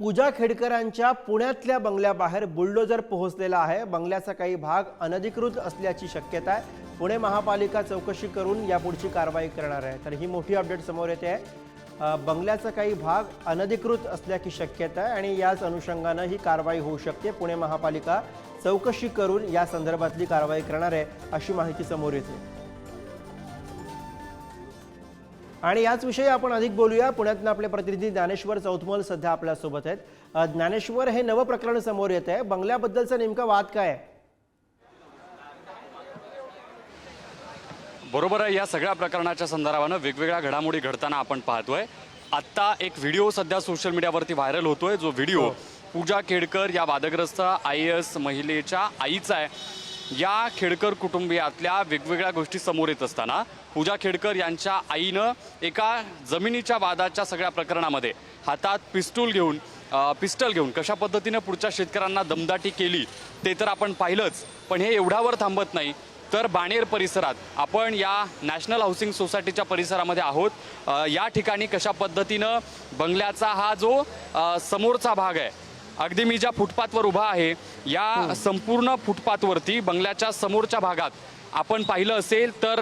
पूजा खेडकरांच्या पुण्यातल्या बंगल्याबाहेर बुलडोजर पोहोचलेला आहे. बंगल्याचा काही भाग अनधिकृत असल्याची शक्यता आहे. पुणे महापालिका चौकशी करून यापुढची कारवाई करणार आहे. तर ही मोठी अपडेट समोर येते. आहे बंगल्याचा काही भाग अनधिकृत असल्याची शक्यता आहे आणि याच अनुषंगानं ही कारवाई होऊ शकते. पुणे महापालिका चौकशी करून या संदर्भातली कारवाई करणार आहे अशी माहिती समोर येते. आणि याच विषयी आपण अधिक बोलूया. पुण्यातनं आपले प्रतिनिधी ज्ञानेश्वर चौथमल सध्या आपल्यासोबत आहेत. ज्ञानेश्वर हे नवं प्रकरण समोर येत आहे. बंगल्याबद्दलचा नेमका वाद काय आहे? बरोबर आहे. या सगळ्या प्रकरणाच्या संदर्भानं वेगवेगळ्या घडामोडी घडताना आपण पाहतोय. आत्ता एक व्हिडिओ सध्या सोशल मीडियावरती व्हायरल होतोय. जो व्हिडिओ पूजा खेडकर या वादग्रस्त आय एस महिलेच्या आईचा आहे. या खेडकर कुटुंबियातल्या वेगवेगळ्या गोष्टी समोर येत असताना पूजा खेडकर यांच्या आईनं एका जमिनीच्या वादाच्या सगळ्या प्रकरणामध्ये हातात पिस्टूल घेऊन पिस्टल घेऊन कशा पद्धतीनं पुढच्या शेतकऱ्यांना दमदाटी केली ते तर आपण पाहिलंच पण हे एवढ्यावर थांबत नाही. तर बाणेर परिसरात आपण या नॅशनल हाऊसिंग सोसायटीच्या परिसरामध्ये आहोत. या ठिकाणी कशा पद्धतीनं बंगल्याचा हा जो समोरचा भाग आहे अगदी मी ज्या फुटपाथवर उभा आहे या संपूर्ण फुटपाथवरती बंगल्याच्या समोरच्या भागात आपण पाहिलं असेल तर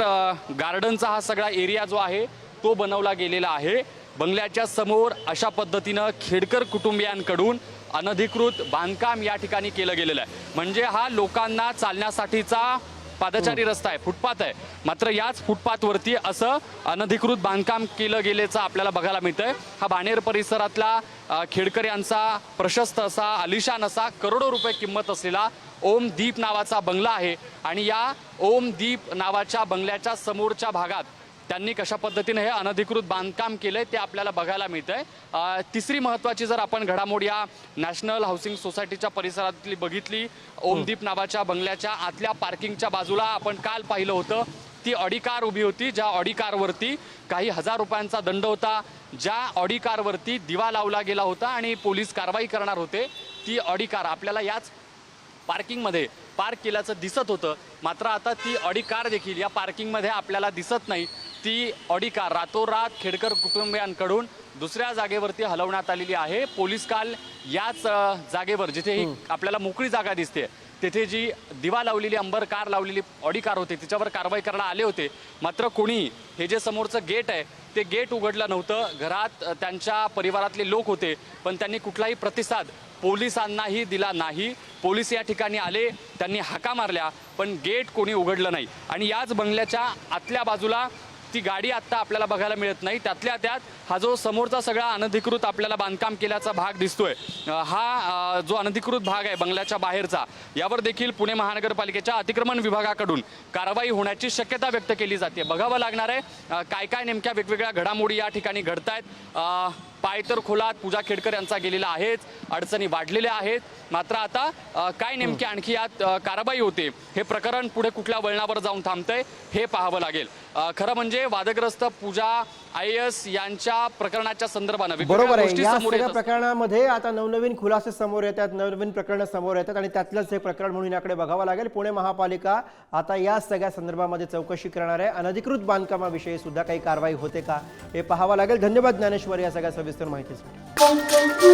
गार्डनचा हा सगळा एरिया जो आहे तो बनवला गेलेला आहे. बंगल्याच्या समोर अशा पद्धतीनं खेडकर कुटुंबियांकडून अनधिकृत बांधकाम या ठिकाणी केलं गेलेलं आहे. म्हणजे हा लोकांना चालण्यासाठीचा पादचारी रस्ता आहे फुटपाथ आहे. मात्र याच फुटपाथवरती असं अनधिकृत बांधकाम केलं गेल्याचं आपल्याला बघायला मिळतंय. हा बाणेर परिसरातला खेडकर यांचा प्रशस्त असा आलिशान असा करोडो रुपये किंमत असलेला ओम दीप नावाचा बंगला आहे. आणि या ओम दीप नावाच्या बंगल्याच्या समोरच्या भागात त्यांनी कशा पद्धतीने हे अनधिकृत बांधकाम केलंय ते आपल्याला बघायला मिळतंय. अ, तिसरी महत्वाची जर आपण घडामोड या नॅशनल हाऊसिंग सोसायटीच्या परिसरातली बघितली ओमदीप नावाच्या बंगल्याच्या आतल्या पार्किंगच्या बाजूला आपण काल पाहिलं होतं ती ऑडी कार उभी होती ज्या ऑडी कारवरती काही हजार रुपयांचा दंड होता. ज्या ऑडी कारवरती दिवा लावला गेला होता आणि पोलीस कारवाई करणार होते ती ऑडी कार आपल्याला याच पार्किंगमध्ये पार्क केल्याचं दिसत होतं. मात्र आता ती ऑडी कार देखील या पार्किंगमध्ये आपल्याला दिसत नाही. ती ऑडी कार रातोरात खेडकर कुटुंबियांकडून दुसऱ्या जागेवरती हलवण्यात आलेली आहे. पोलीस काल याच जागेवर जिथे ही आपल्याला मोकळी जागा दिसते तिथे जी दिवा लावलेली अंबर कार लावलेली ऑडी कार होती तिच्यावर कारवाई करण्यात आले होते. मात्र कोणी हे जे समोरचं गेट आहे ते गेट उघडलं नव्हतं. घरात त्यांच्या परिवारातले लोक होते पण त्यांनी कुठलाही प्रतिसाद पोलिसांनाही दिला नाही. पोलीस या ठिकाणी आले त्यांनी हाका मारल्या पण गेट कोणी उघडलं नाही. आणि याच बंगल्याच्या आतल्या बाजूला ती गाडी आत्ता आपल्याला बघायला मिळत नाही. त्यातल्या त्यात हा जो समोरचा सगळा अनधिकृत आपल्याला बांधकाम केल्याचा भाग दिसतोय हा जो अनधिकृत भाग आहे बंगल्याच्या बाहेरचा यावर देखील पुणे महानगरपालिकेच्या अतिक्रमण विभागाकडून कारवाई होण्याची शक्यता व्यक्त केली जाते. बघावं लागणार आहे काय काय नेमक्या वेगवेगळ्या घडामोडी या ठिकाणी घडतायत. आहेत पाय तर खोलात. पूजा खेडकर यांचा गेलेला आहेच. अडचणी वाढलेल्या आहेत. मात्र आता काय नेमकी आणखी यात कारवाई होते? हे प्रकरण पुढे कुठल्या वळणावर जाऊन थांबतंय हे पाहावं लागेल. खरं म्हणजे वादग्रस्त पूजा आय एस यांच्या प्रकरणाच्या संदर्भानं बरोबर आहे. या सगळ्या प्रकरणामध्ये आता नवनवीन खुलासे समोर येतात नवनवीन प्रकरणं समोर येतात आणि त्यातलंच हे प्रकरण म्हणून याकडे बघावं लागेल. पुणे महापालिका आता या सगळ्या संदर्भामध्ये चौकशी करणार आहे. अनधिकृत बांधकामाविषयी सुद्धा काही कारवाई होते का हे पाहावं लागेल. धन्यवाद ज्ञानेश्वर या सगळ्या सविस्तर माहितीसाठी.